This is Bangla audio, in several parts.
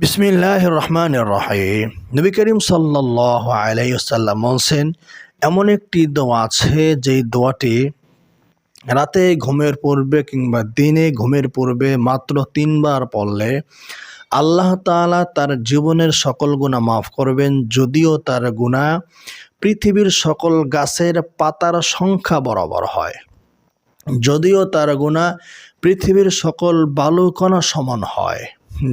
বিসমিল্লাহ রহমান রহিম নবী করিম সাল্লাহ আলাইসাল্লাম বলছেন, এমন একটি দোয়া আছে, যেই দোয়াটি রাতে ঘুমের পূর্বে কিংবা দিনে ঘুমের পূর্বে মাত্র তিনবার পড়লে আল্লাহ তাআলা তার জীবনের সকল গুণা মাফ করবেন। যদিও তার গুণা পৃথিবীর সকল গাছের পাতার সংখ্যা বরাবর হয়। যদিও তার গুণা পৃথিবীর সকল বালুকণা সমান হয়।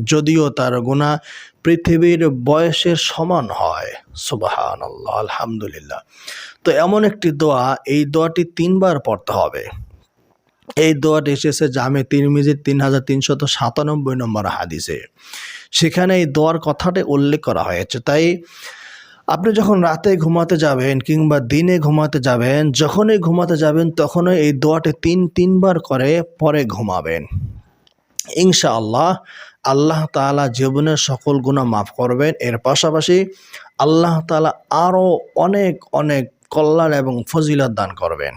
যদিও তার গুণা পৃথিবীর বয়সের সমান হয়। সুবাহান আল্লাহ আলহামদুলিল্লাহ। তো এমন একটি দোয়া, এই দোয়াটি তিনবার পড়তে হবে। এই দোয়াটি এসেছে জামে তিরমিজির তিন হাজার তিনশত সাতানব্বই নম্বর হাদিসে। সেখানে এই দোয়ার কথাটি উল্লেখ করা হয়েছে। তাই আপনি যখন রাতে ঘুমাতে যাবেন কিংবা দিনে ঘুমাতে যাবেন, যখনই ঘুমাতে যাবেন, তখনই এই দোয়াটি তিন, তিনবার করে পরে ঘুমাবেন। ইনশাআল্লাহ আল্লাহ তাআলা জীবনের সকল গুণা মাফ করবেন। এর পাশাপাশি আল্লাহ তাআলা আরও অনেক অনেক কল্যাণ এবং ফজিলত দান করবেন।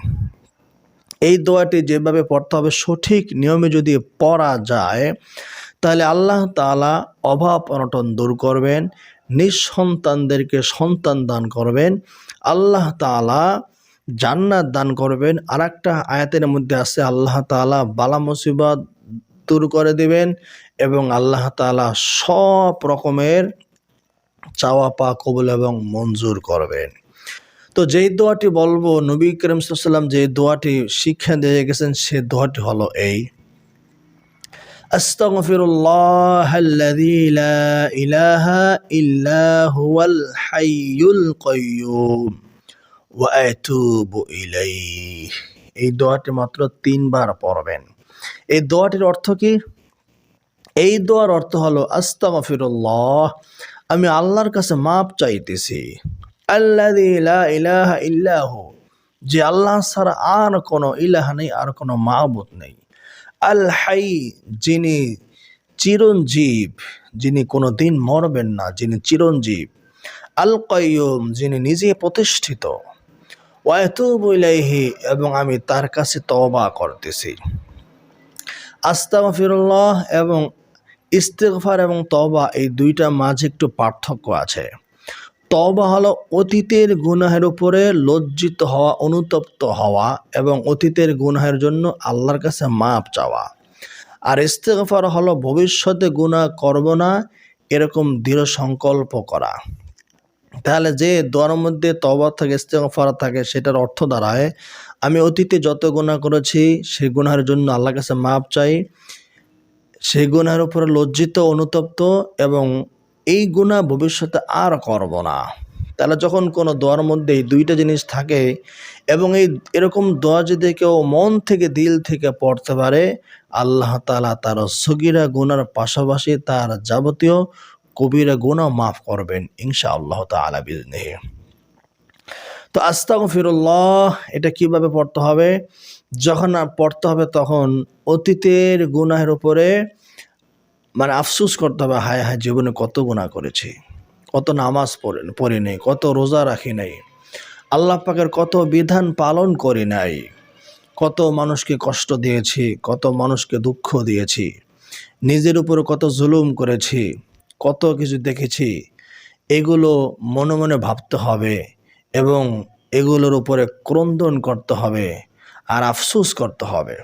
এই দোয়াটি যেভাবে পড়তে হবে সঠিক নিয়মে যদি পড়া যায়, তাহলে আল্লাহ তাআলা অভাব অনটন দূর করবেন, নিঃসন্তানদেরকে সন্তান দান করবেন, আল্লাহ তাআলা জান্নাত দান করবেন। আর একটা আয়াতের মধ্যে আছে, আল্লাহ তাআলা বালা মুসিবত দূর করে দিবেন এবং আল্লাহ তাআলা সব রকমের চাওয়া পা কবুল এবং মঞ্জুর করবেন তো যেই দোয়াটি বলবো নবী করিম সাল্লাম যে দোয়াটি শিক্ষা দিয়ে গেছেন সে দোয়াটি হলো এই أستغفر الله الذي لا إله إلا هو الحي القيوم وأتوب إليه এই দোয়াটি মাত্র তিনবার পড়বেন এই দোয়াটির অর্থ কি? এই দোয়ার অর্থ হলো, আস্তাগফিরুল্লাহ, আমি আল্লাহর কাছে মাপ চাইতেছি। আল্লাহ ইলাহা ইল্লাহু যে আল্লাহ ছাড়া আর কোনো ইলাহা নেই, আর কোনো মাবুদ নেই। আল হাই, যিনি চিরঞ্জীব, যিনি কোনো দিন মরবেন না, যিনি চিরঞ্জীব। আল কয়ুম যিনি নিজে প্রতিষ্ঠিত। ওয়াতুব ইলাইহি, এবং আমি তার কাছে তওবা করতেছি। আস্তাগফিরুল্লাহ এবং ইস্তেগফার এবং তবা এই দুইটা মাঝে একটু পার্থক্য আছে। তবা হলো অতীতের গুনাহের উপরে লজ্জিত হওয়া, অনুতপ্ত হওয়া এবং অতীতের গুনাহের জন্য আল্লাহর কাছে মাপ চাওয়া। আর ইস্তেগফার হলো ভবিষ্যতে গুনাহ করব না, এরকম দৃঢ় সংকল্প করা। তাহলে যে দোয়ার মধ্যে তবা থাকে, ইস্তেগফার থাকে, সেটার অর্থ দাঁড়ায় আমি অতীতে যত গুনাহ করেছি, সেই গুনাহের জন্য আল্লাহর কাছে মাপ চাই। সেই গুনাহের উপরে লজ্জিত, অনুতপ্ত এবং এই গুণা ভবিষ্যতে আর করব না। তাহলে যখন কোনো দোয়ার মধ্যে এই দুইটা জিনিস থাকে এবং এই এরকম দোয়া যদি কেউ মন থেকে, দিল থেকে পড়তে পারে, আল্লাহ তালা তার সগিরা গুনার পাশাপাশি তার যাবতীয় কবিরা গুণা মাফ করবেন ইনশা আল্লাহ তালা বিজনেহে তো আস্তাগ ফিরুল্লাহ এটা কীভাবে পড়তে হবে? যখন পড়তে হবে তখন অতীতের গুনাহের উপরে মানে আফসুস করতে হবে, হায় হায় জীবনে কত গুণা করেছি, কত নামাজ পড়ে, পড়ি নেই, কত রোজা রাখি নাই, আল্লাহ পাকের কত বিধান পালন করি নাই, কত মানুষকে কষ্ট দিয়েছি, কত মানুষকে দুঃখ দিয়েছি, নিজের উপরে কত জুলুম করেছি, কত কিছু দেখেছি, এগুলো মনে মনে ভাবতে হবে। এবং এগুলোর উপরে ক্রন্দন করতে হবে আর আফসুস করতে হবে।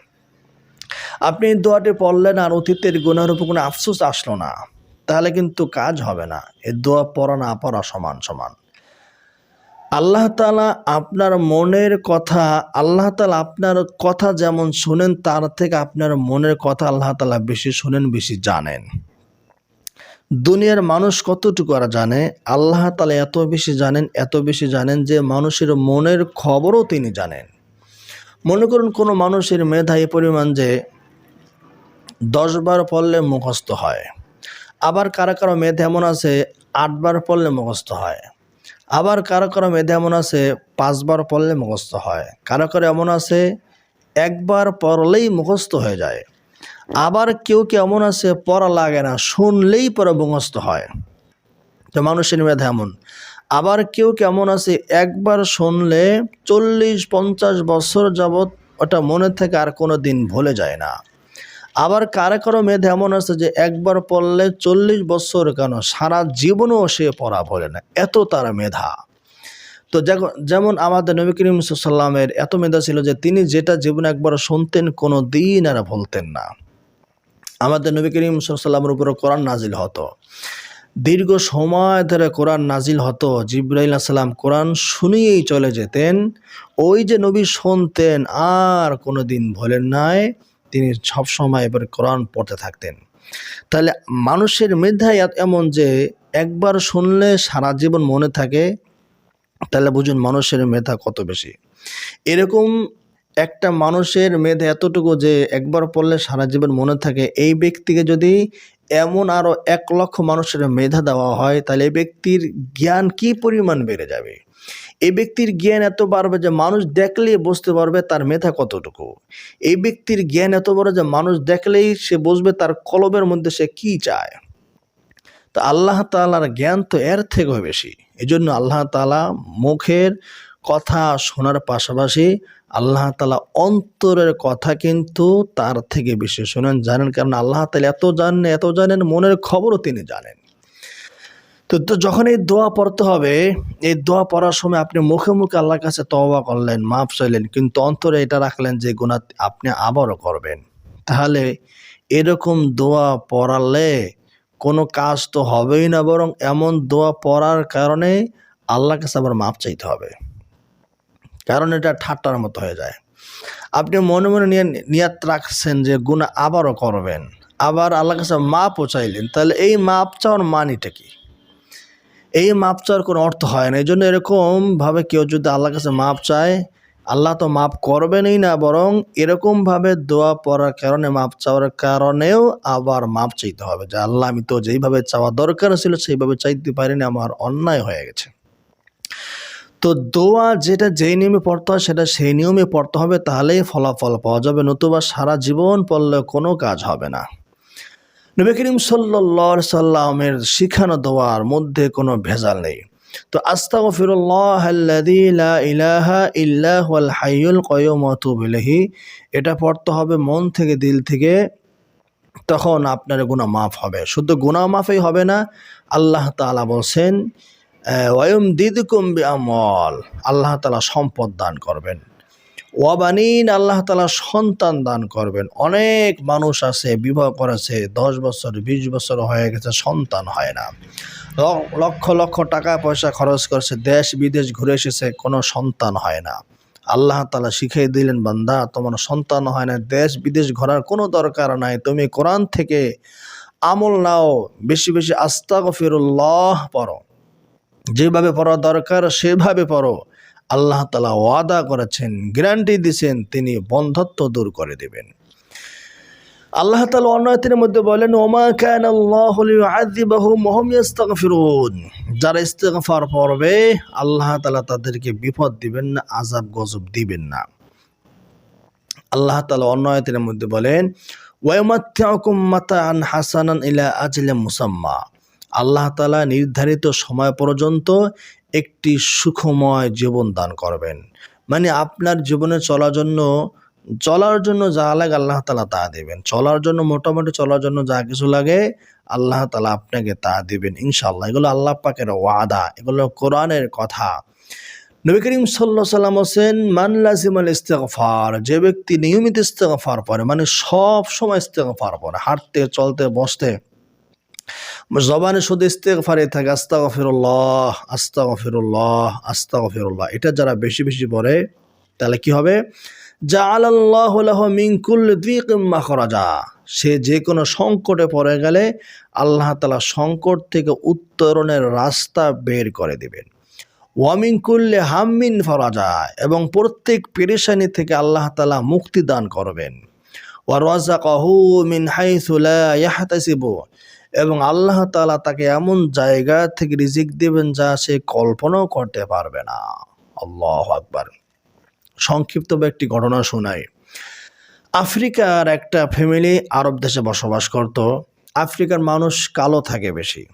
আপনি দোয়াটি পড়লেন আর অতীতের গুণের উপর কোনো আফসোস আসলো না। তাহলে কিন্তু কাজ হবে না। এ দোয়া পড়া না পড়া সমান সমান। আল্লাহ তালা আপনার মনের কথা, আল্লাহ তালা আপনার কথা যেমন শুনেন, তার থেকে আপনার মনের কথা আল্লাহ তালা বেশি শুনেন, বেশি জানেন। দুনিয়ার মানুষ কতটুকু আর জানে? আল্লাহ তালা এত বেশি জানেন, এত বেশি জানেন যে মানুষের মনের খবরও তিনি জানেন। মনে করুন কোনো মানুষের মেধা এ পরিমাণ যে দশবার পড়লে মুখস্থ হয়। আবার কারও কারও মেধা এমন আছে আটবার পড়লে মুখস্থ হয়। আবার কারও কারও মেধা এমন আছে পাঁচবার পড়লে মুখস্থ হয়। কারও কারও এমন আছে, একবার পড়লেই মুখস্থ হয়ে যায়। আবার কেউ এমন আছে? পড়া লাগে না, শুনলেই পরে মুখস্থ হয়। তো মানুষের মেধা এমন। আবার কেউ কেমন আছে? একবার শুনলে চল্লিশ, পঞ্চাশ বছর যাবৎ ওটা মনে থেকে আর কোনো দিন ভুলে যায় না। আবার কারে কারও মেধা এমন আছে যে একবার পড়লে চল্লিশ বছর কেন সারা জীবনও সে পড়া ভোলে না? এত তার মেধা। তো যেমন আমাদের নবী করিম সাল্লামের এত মেধা ছিল যে তিনি যেটা জীবনে একবার শুনতেন কোনো দিন আর ভুলতেন না। আমাদের নবী করিম সাল্লামের উপরে কোরআন নাজিল হতো। দীর্ঘ সময় ধরে কোরআন নাজিল হতো। জিব্রাইল সাল্লাম কোরআন শুনিয়েই চলে যেতেন। ওই যে নবী শুনতেন, আর কোনো দিন ভোলেন নাই। তিনি সবসময় এবার কোরআন পড়তে থাকতেন। তাহলে মানুষের এত- এমন যে একবার শুনলে সারা জীবন মনে থাকে, তাহলে বুঝুন মানুষের মেধা কত বেশি। এরকম একটা মানুষের মেধা এতটুকু যে একবার পড়লে সারা জীবন মনে থাকে, এই ব্যক্তিকে যদি এমন আরও এক লক্ষ মানুষের মেধা দেওয়া হয়, তাহলে এই ব্যক্তির জ্ঞান কি পরিমাণ বেড়ে যাবে? এই ব্যক্তির জ্ঞান এত বাড়বে যে মানুষ দেখলেই বুঝতে পারবে তার মেধা কতটুকু। এই ব্যক্তির জ্ঞান এত বড় যে মানুষ দেখলেই সে বুঝবে তার কলবের মধ্যে সে কি চায়। তো আল্লাহ তাআলার জ্ঞান তো এর থেকেও বেশি। এই জন্য আল্লাহ তালা মুখের কথা শোনার পাশাপাশি আল্লাহ তালা অন্তরের কথা কিন্তু তার থেকে বেশি শোনেন, জানেন, কারণ আল্লাহ তাআলা এত জানেন এত জানেন, মনের খবরও তিনি জানেন। তো তো যখন এই দোয়া পড়তে হবে, এই দোয়া পড়ার সময় আপনি মুখে মুখে আল্লাহর কাছে তওবা করলেন, মাফ চাইলেন, কিন্তু অন্তরে এটা রাখলেন যে গুণা আপনি আবারও করবেন। তাহলে এরকম দোয়া পড়ালে কোনো কাজ তো হবেই না, বরং এমন দোয়া পড়ার কারণে আল্লাহর কাছে আবার মাপ চাইতে হবে। কারণ এটা ঠাট্টার মতো হয়ে যায়। আপনি মনে মনে নিয়ে নিয়াত রাখছেন যে গুণা আবারও করবেন। আবার আল্লাহর কাছে মাপও চাইলেন, তাহলে এই মাপ চাওয়ার মানিটা কি? এই মাপ চাওয়ার কোনো অর্থ হয় না। এই জন্য এরকমভাবে কেউ যদি আল্লাহর কাছে মাপ চায়, আল্লাহ তো মাপ করবেনই না, বরং এরকমভাবে দোয়া পড়ার কারণে, মাপ চাওয়ার কারণেও আবার মাপ চাইতে হবে। যে আল্লাহ, আমি তো যেইভাবে চাওয়া দরকার ছিল, সেইভাবে চাইতে পারিনি, আমার অন্যায় হয়ে গেছে। তো দোয়া যেটা যেই নিয়মে পড়তে হয় সেটা সেই নিয়মে পড়তে হবে, তাহলেই ফলাফল পাওয়া যাবে। নতুবা সারা জীবন পড়লে কোনো কাজ হবে না। নবী করিম সাল্লাহ সাল্লামের শিখানো দোয়ার মধ্যে কোনো ভেজাল নেই। তো আস্তাগফিরুল্লাহ আল্লাযী লা ইলাহা ইল্লা হুয়াল হাইয়ুল কাইয়্যুম ওয়া আতুবু এটা পড়তে হবে মন থেকে, দিল থেকে। তখন আপনার গুণা মাফ হবে। শুধু গুণা মাফই হবে না, আল্লাহ তাআলা বলছেন ওয়ায়ুম দিদকুম বিআমল আল্লাহ তালা সম্পদ দান করবেন। ওয়াবানিন, আল্লাহ তালা সন্তান দান করবেন। অনেক মানুষ আছে, বিবাহ করেছে, দশ বছর, বিশ বছর হয়ে গেছে, সন্তান হয় না। লক্ষ লক্ষ টাকা পয়সা খরচ করছে, দেশ, বিদেশ ঘুরে এসেছে, কোনো সন্তান হয় না। আল্লাহ তালা শিখিয়ে দিলেন, বান্দা, তোমার সন্তান হয় না, দেশ, বিদেশ ঘোরার কোনো দরকার নাই। তুমি কোরআন থেকে আমল নাও, বেশি বেশি আস্তাগ ফিরুল্লাহ পড়ো। যেভাবে পড়া দরকার, সেভাবে পড়ো। আল্লাহ তালা ওয়াদা করেছেন, গ্যারান্টি দিয়েছেন, তিনি বন্ধত্ব দূর করে দেবেন। আল্লাহ তালা অন্য আয়াতের মধ্যে বলেন, ওমা কান আল্লাহ লিউআযিবাহুম ওয়া হুম ইস্তাগফিরুন যারা ইস্তেগফার পড়বে, আল্লাহ তালা তাদেরকে বিপদ দিবেন না, আযাব গজব দিবেন না। আল্লাহ তালা অন্য আয়াতের মধ্যে বলেন ওয়াইমাত্তাকুম মাতাআন হাসানান ইলা আজলিম মুসাম্মা। আল্লাহ তালা নির্ধারিত সময় পর্যন্ত একটি সুখময় জীবন দান করবেন। মানে আপনার জীবনে চলার জন্য চলার জন্য যা লাগে আল্লাহ তালা তা দেবেন। চলার জন্য, মোটামুটি চলার জন্য যা কিছু লাগে আল্লাহ তালা আপনাকে তা দিবেন ইনশাল্লাহ এগুলো আল্লাহ পাকের ওয়াদা, এগুলো কোরআনের কথা। নবী করিম সাল্লাহ সাল্লাম হোসেন মান লাজিমাল ইস্তেগফার যে ব্যক্তি নিয়মিত ইস্তেগফার পরে মানে সব সময় ইস্তেগফার পরে হাঁটতে, চলতে, বসতে জবানে শুধু ইস্তেগফারে থাকে, আস্তাগফিরুল্লাহ আস্তাগফিরুল্লাহ আস্তাগফিরুল্লাহ। এটা যারা বেশি বেশি পড়ে, তাহলে কি হবে? জাআলাল্লাহু লাহু মিন কুল্লি দিকিম মাখরাজা। সে যে কোনো সংকটে পড়ে গেলে আল্লাহ তালা সংকট থেকে উত্তরণের রাস্তা বের করে দিবেন। ওয়ামিন কুল্লে হাম্মিন ফরাজা। এবং প্রত্যেক পেরেশানি থেকে আল্লাহ তালা মুক্তি দান করবেন। ওয়ারাজাকাহু মিন হাইসু লা ইয়াহতাসিবু। এবং আল্লাহ তালা তাকে এমন জায়গা থেকে রিজিক দেবেন যা সে কল্পনাও করতে পারবে না। আল্লাহ আকবার। সংক্ষিপ্ত একটি ঘটনা শোনাই। আফ্রিকার একটা ফ্যামিলি আরব দেশে বসবাস করত। আফ্রিকার মানুষ কালো থাকে বেশি।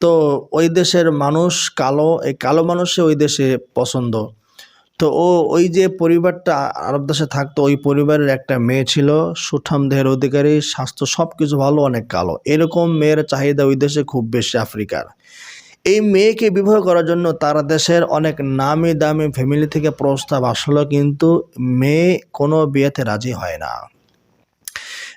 তো ওই দেশের মানুষ কালো, এই কালো মানুষে ওই দেশে পছন্দ। তো ও ওই যে পরিবারটা আরব দেশে থাকতো, ওই পরিবারের একটা মেয়ে ছিল, সুঠাম দেহের অধিকারী, স্বাস্থ্য সব কিছু ভালো, অনেক কালো। এরকম মেয়ের চাহিদা ওই দেশে খুব বেশি, আফ্রিকার। এই মেয়েকে বিবাহ করার জন্য তার দেশের অনেক নামি দামি ফ্যামিলি থেকে প্রস্তাব আসলো, কিন্তু মেয়ে কোনো বিয়েতে রাজি হয় না।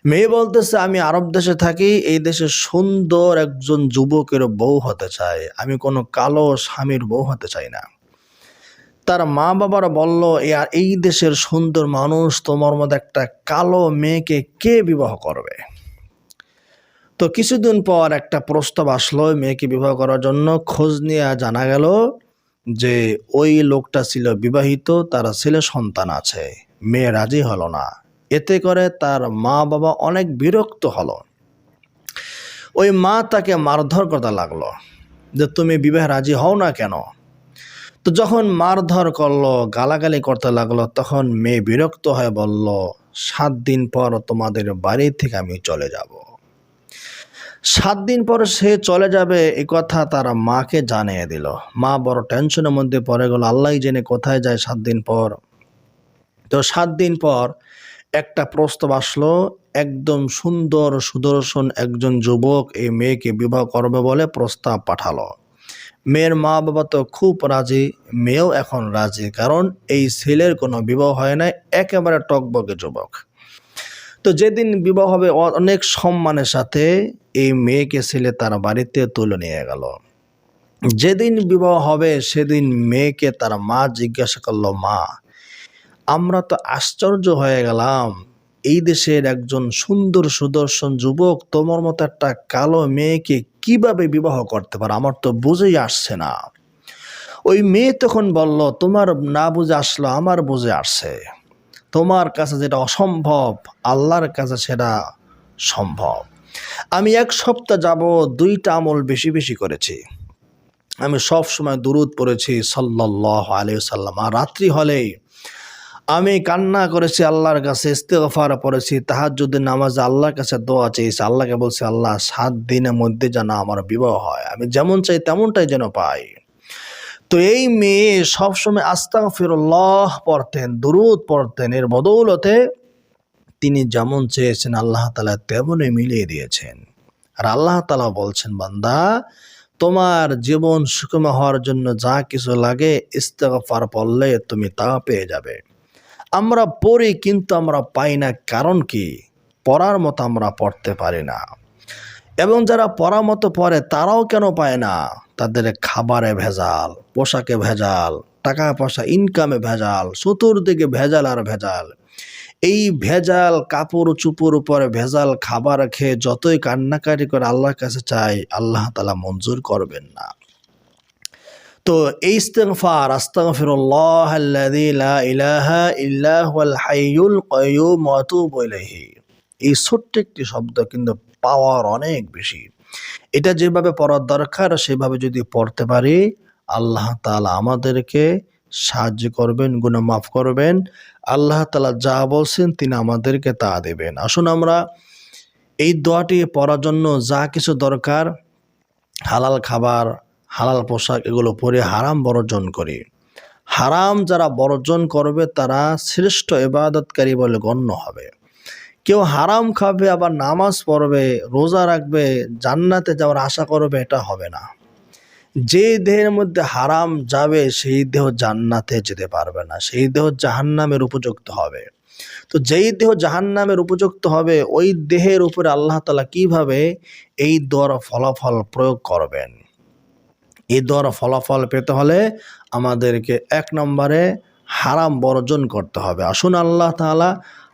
মেয়ে বলতেছে, আমি আরব দেশে থাকি, এই দেশে সুন্দর একজন যুবকের বউ হতে চাই। আমি কোনো কালো স্বামীর বউ হতে চাই না। তার মা বাবারা বলল, "এ আর এই দেশের সুন্দর মানুষ, তোমার মতো একটা কালো মেয়েকে কে বিবাহ করবে? তো কিছুদিন পর একটা প্রস্তাব আসলো মেয়েকে বিবাহ করার জন্য। খোঁজ নিয়ে জানা গেল যে, ওই লোকটা ছিল বিবাহিত, তার ছেলে সন্তান আছে। মেয়ে রাজি হলো না। এতে করে তার মা বাবা অনেক বিরক্ত হলো। ওই মা তাকে মারধর করতে লাগল যে, তুমি বিবাহে রাজি হও না কেন? তো যখন মারধর করল, গালাগালি করতে লাগল, তখন মেয়ে বিরক্ত হয়ে বলল, সাত দিন পর তোমাদের বাড়ি থেকে আমি চলে যাব। সাত দিন পর সে চলে যাবে, এ কথা তার মাকে জানিয়ে দিল। মা বড় টেনশনের মধ্যে পড়ে গেল, আল্লাহ জেনে কোথায় যায় সাত দিন পর? তো সাত দিন পর একটা প্রস্তাব আসলো, একদম সুন্দর সুদর্শন একজন যুবক এই মেয়েকে বিবাহ করবে বলে প্রস্তাব পাঠালো। মেয়ের মা বাবা তো খুব রাজি, মেয়েও এখন রাজি, কারণ এই ছেলের কোনো বিবাহ হয় না একেবারে টকবকে যুবক। তো যেদিন বিবাহ হবে, অনেক সম্মানের সাথে এই মেয়েকে ছেলে তার বাড়িতে তুলে নিয়ে গেল। যেদিন বিবাহ হবে, সেদিন মেয়েকে তার মা জিজ্ঞাসা করল, মা, আমরা তো আশ্চর্য হয়ে গেলাম। এই দেশের একজন সুন্দর সুদর্শন যুবক তোমার মতো একটা কালো মেয়েকে কীভাবে বিবাহ করতে পারে? আমার তো বুঝেই আসছে না। ওই মেয়ে তখন বলল, তোমার না বুঝে আসলো, আমার বুঝে আসছে। তোমার কাছে যেটা অসম্ভব, আল্লাহর কাছে সেটা সম্ভব। আমি এক সপ্তাহ যাব দুইটা আমল বেশি বেশি করেছি। আমি সব সময় দুরুদ পড়েছি সাল্লাহ আলিয়া সাল্লাম আর রাত্রি হলেই আমি কান্না করেছি, আল্লাহর কাছে ইস্তেগফার পড়েছি তাহার যদি নামাজে আল্লাহর কাছে দোয়া চেয়েছি। আল্লাহকে বলছি, আল্লাহ, সাত দিনের মধ্যে যেন আমার বিবাহ হয়। আমি যেমন চাই তেমনটাই যেন পাই। তো এই মেয়ে সবসময় আস্তাগ ফিরল্লাহ পড়তেন, দুরুদ পড়তেন। এর বদৌলতে তিনি যেমন চেয়েছেন, আল্লাহ তালা তেমনই মিলিয়ে দিয়েছেন। আর আল্লাহ তালা বলছেন, বান্দা, তোমার জীবন সুখময় হওয়ার জন্য যা কিছু লাগে, ইস্তেগফার পড়লে তুমি তা পেয়ে যাবে। আমরা পড়ি কিন্তু আমরা পাই না, কারণ কি? পড়ার মতো আমরা পড়তে পারি না। এবং যারা পড়া মতো পড়ে, তারাও কেন পায় না? তাদের খাবারে ভেজাল, পোশাকে ভেজাল টাকা পয়সা ইনকামে ভেজাল, চতুর্দিকে ভেজাল আর ভেজাল। এই ভেজাল, কাপড় চুপুর উপরে ভেজাল, খাবার খেয়ে যতই কান্নাকাটি করে আল্লাহর কাছে চাই, আল্লাহ তালা মঞ্জুর করবেন না। তো এই ইস্তেগফার এই ছোট্ট একটি শব্দ কিন্তু পাওয়ার অনেক বেশি। এটা যেভাবে পড়ার দরকার, সেভাবে যদি পড়তে পারি, আল্লাহ তালা আমাদেরকে সাহায্য করবেন, গুনাহ মাফ করবেন। আল্লাহ তালা যা বলছেন, তিনি আমাদেরকে তা দেবেন। আসুন আমরা এই দোয়াটি পড়ার জন্য যা কিছু দরকার, হালাল খাবার হালাল পোশাক এগুলো পরে হারাম বর্জন করি। হারাম যারা বর্জন করবে তারা শ্রেষ্ঠ এবাদতকারী বলে গণ্য হবে। কেউ হারাম খাবে, আবার নামাজ পড়বে, রোজা রাখবে, জান্নাতে যাওয়ার আশা করবে, এটা হবে না। যে দেহের মধ্যে হারাম যাবে, সেই দেহ জান্নাতে যেতে পারবে না। সেই দেহ জাহান্নামের উপযুক্ত হবে। তো যেই দেহ জাহান্নামের উপযুক্ত হবে, ওই দেহের উপরে আল্লাহ তালা কীভাবে এই দর ফলাফল প্রয়োগ করবেন? এই দর ফলাফল পেতে হলে আমাদেরকে এক নম্বরে হারাম বর্জন করতে হবে। আসুন আল্লাহ তালা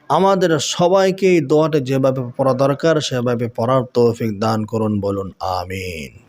আমাদের সবাইকে এই দোয়াটা যেভাবে পড়া দরকার, সেভাবে পড়ার তৌফিক দান করুন, বলুন, আমিন।